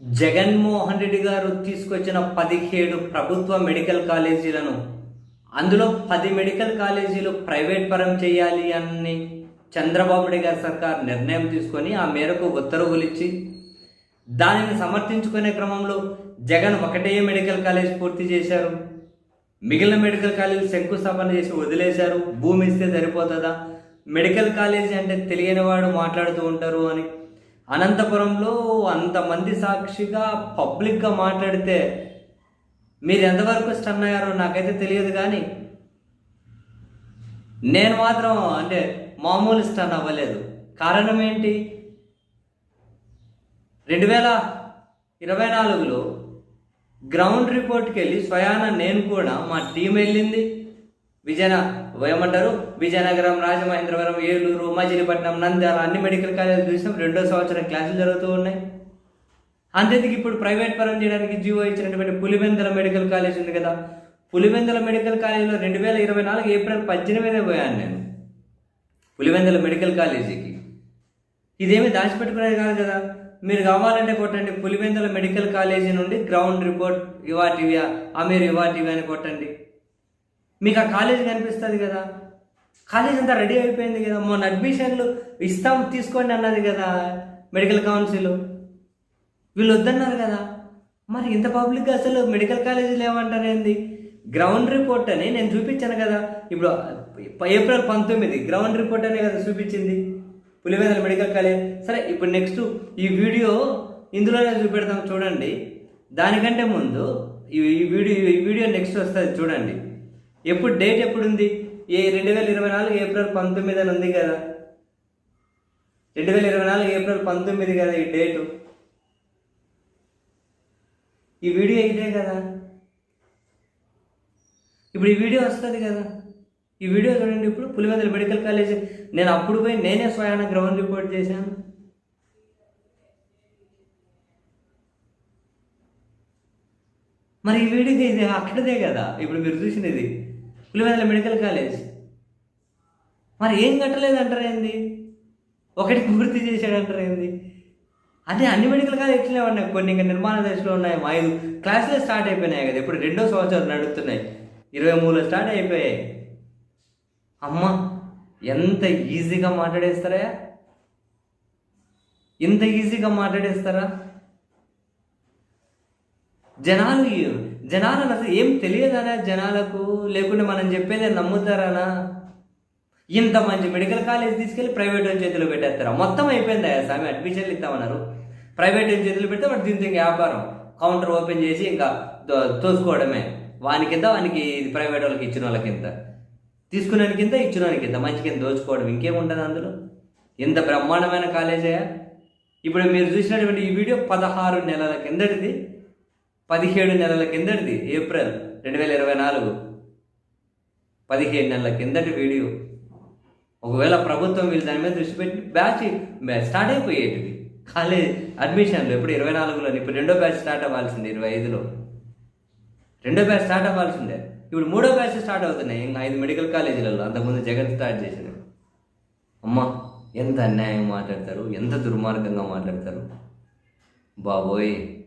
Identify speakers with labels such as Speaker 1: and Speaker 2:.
Speaker 1: జగన్మోహన్ రెడ్డి గారు తీసుకొచ్చిన పదిహేడు ప్రభుత్వ మెడికల్ కాలేజీలను అందులో పది మెడికల్ కాలేజీలు ప్రైవేట్ పరం చేయాలి అని చంద్రబాబు నాయుడు గారి సర్కార్ నిర్ణయం తీసుకొని ఆ మేరకు ఉత్తర్వులు ఇచ్చి దానిని సమర్థించుకునే క్రమంలో జగన్ ఒకటే మెడికల్ కాలేజ్ పూర్తి చేశారు. మిగిలిన మెడికల్ కాలేజీ శంకుస్థాపన చేసి వదిలేశారు. భూమి ఇస్తే సరిపోతుందా? మెడికల్ కాలేజీ అంటే తెలియని వాడు మాట్లాడుతూ ఉంటారు అని అనంతపురంలో అంతమంది సాక్షిగా పబ్లిక్గా మాట్లాడితే మీరు ఎంతవరకు స్టన్ అయ్యారో నాకైతే తెలియదు కానీ నేను మాత్రం అంటే మామూలు స్టన్ అవ్వలేదు. కారణం ఏంటి? రెండు వేల ఇరవై నాలుగులో గ్రౌండ్ రిపోర్ట్కి వెళ్ళి స్వయాన నేను కూడా మా టీం వెళ్ళింది. విజయనగర్ ఏమంటారు విజయనగరం రాజమహేంద్రవరం ఏలూరు మజిలీపట్నం నంద్యాల అన్ని మెడికల్ కాలేజీలు చూసాం రెండో సంవత్సరం క్లాసులు జరుగుతూ ఉన్నాయి. అంతేందుకు ఇప్పుడు ప్రైవేట్ పరం చేయడానికి జీవో ఇచ్చినటువంటి పులివెందుల మెడికల్ కాలేజ్ ఉంది కదా. పులివెందుల మెడికల్ కాలేజీలో రెండు వేల ఇరవై నాలుగు ఏప్రిల్ పద్దెనిమిదే పోయాను నేను. పులివెందుల మెడికల్ కాలేజీకి. ఇదేమి దాచిపెట్టుకునేది కాదు కదా. మీరు కావాలంటే కొట్టండి. పులివెందుల మెడికల్ కాలేజీ నుండి గ్రౌండ్ రిపోర్ట్ ఇవాటివి అమీర్ ఇవాటివి అని కొట్టండి. మీకు ఆ కాలేజ్ కనిపిస్తుంది కదా. కాలేజ్ అంతా రెడీ అయిపోయింది కదా. మొన్న అడ్మిషన్లు ఇస్తాం తీసుకోండి అన్నది కదా మెడికల్ కౌన్సిల్. వీళ్ళు వద్దన్నారు కదా. మరి ఇంత పబ్లిక్గా అసలు మెడికల్ కాలేజీలు ఏమంటారేంది గ్రౌండ్ రిపోర్ట్ అని నేను చూపించాను కదా. ఇప్పుడు ఏప్రిల్ పంతొమ్మిది గ్రౌండ్ రిపోర్ట్ అనే కదా చూపించింది. Pulivendula medical college. సరే ఇప్పుడు నెక్స్ట్ ఈ వీడియో ఇందులోనే చూపెడతాం. చూడండి. దానికంటే ముందు ఈ వీడియో ఈ వీడియో నెక్స్ట్ వస్తుంది. చూడండి. ఎప్పుడు డేట్ ఎప్పుడు ఉంది ఏ రెండు వేల ఇరవై నాలుగు ఏప్రిల్ పంతొమ్మిది అని ఉంది కదా. రెండు వేల ఇరవై నాలుగు ఏప్రిల్ పంతొమ్మిది కదా ఈ డేటు. ఈ వీడియో ఇదే కదా. ఇప్పుడు ఈ వీడియో వస్తుంది కదా. ఈ వీడియో చూడండి ఇప్పుడు పులివెందుల మెడికల్ కాలేజ్. నేను అప్పుడు పోయి నేనే స్వయాన గ్రౌండ్ రిపోర్ట్ చేశాను. మరి ఈ వీడియో ఇది అక్కడదే కదా. ఇప్పుడు మీరు చూసినది. Pulivendula medical college. మరి ఏం కట్టలేదు అంటారు ఏంది? ఒకటి పూర్తి చేశాడు అంటారు ఏంది? అదే అన్ని మెడికల్ కాలేజీలే ఉన్నాయి. కొన్ని ఇంకా నిర్మాణ దశలో ఉన్నాయి. ఐదు క్లాసులే స్టార్ట్ అయిపోయినాయి కదా. ఇప్పుడు రెండో సంవత్సరం నడుస్తున్నాయి. ఇరవై మూడులో స్టార్ట్ అయిపోయాయి. అమ్మ ఎంత ఈజీగా మాట్లాడేస్తారా? ఇంత ఈజీగా మాట్లాడేస్తారా? జనాలు జనాలు అసలు ఏం తెలియదనా జనాలకు? లేకుంటే మనం చెప్పేదే నమ్ముతారనా? ఇంత మంచి మెడికల్ కాలేజ్ తీసుకెళ్ళి ప్రైవేట్ వాళ్ళ చేతిలో పెట్టేస్తారా? మొత్తం అయిపోయింది అయ్యా స్వామి? అడ్మిషన్లు ఇస్తామన్నారు ప్రైవేట్ వాళ్ళ చేతిలో పెడితే వాడు దీంతో ఇంకా వ్యాపారం. కౌంటర్ ఓపెన్ చేసి ఇంకా తోసుకోవడమే. వానికి కింద వానికి ఇది ప్రైవేట్ వాళ్ళకి ఇచ్చిన వాళ్ళకి ఇంత తీసుకున్నానికి కింద ఇచ్చిన వానికి కింద. మంచి కింద దోచుకోవడం ఇంకేముంటుంది అందులో? ఎంత బ్రహ్మాండమైన కాలేజయా ఇప్పుడు మీరు చూసినటువంటి ఈ వీడియో పదహారు నెలల కిందటిది. పదిహేడు నెలల కిందటిది ఏప్రిల్ రెండు వేల ఇరవై నాలుగు. పదిహేడు నెలల కిందటి వీడియో. ఒకవేళ ప్రభుత్వం వీళ్ళు దాని మీద దృష్టి పెట్టి బ్యాచ్ స్టార్ట్ అయిపోయేటివి కాలేజ్ అడ్మిషన్లు ఇప్పుడు ఇరవై నాలుగులో ఇప్పుడు రెండో బ్యాచ్ స్టార్ట్ అవ్వాల్సింది ఇరవై ఐదులో. రెండో బ్యాచ్ స్టార్ట్ అవ్వాల్సిందే. ఇప్పుడు మూడో బ్యాచ్ స్టార్ట్ అవుతున్నాయి. ఇంకా ఐదు మెడికల్ కాలేజీలలో అంతకుముందు జగన్ స్టార్ట్ చేసినవి అమ్మా ఎంత అన్యాయం మాట్లాడతారు ఎంత దుర్మార్గంగా మాట్లాడతారు. బాబోయ్.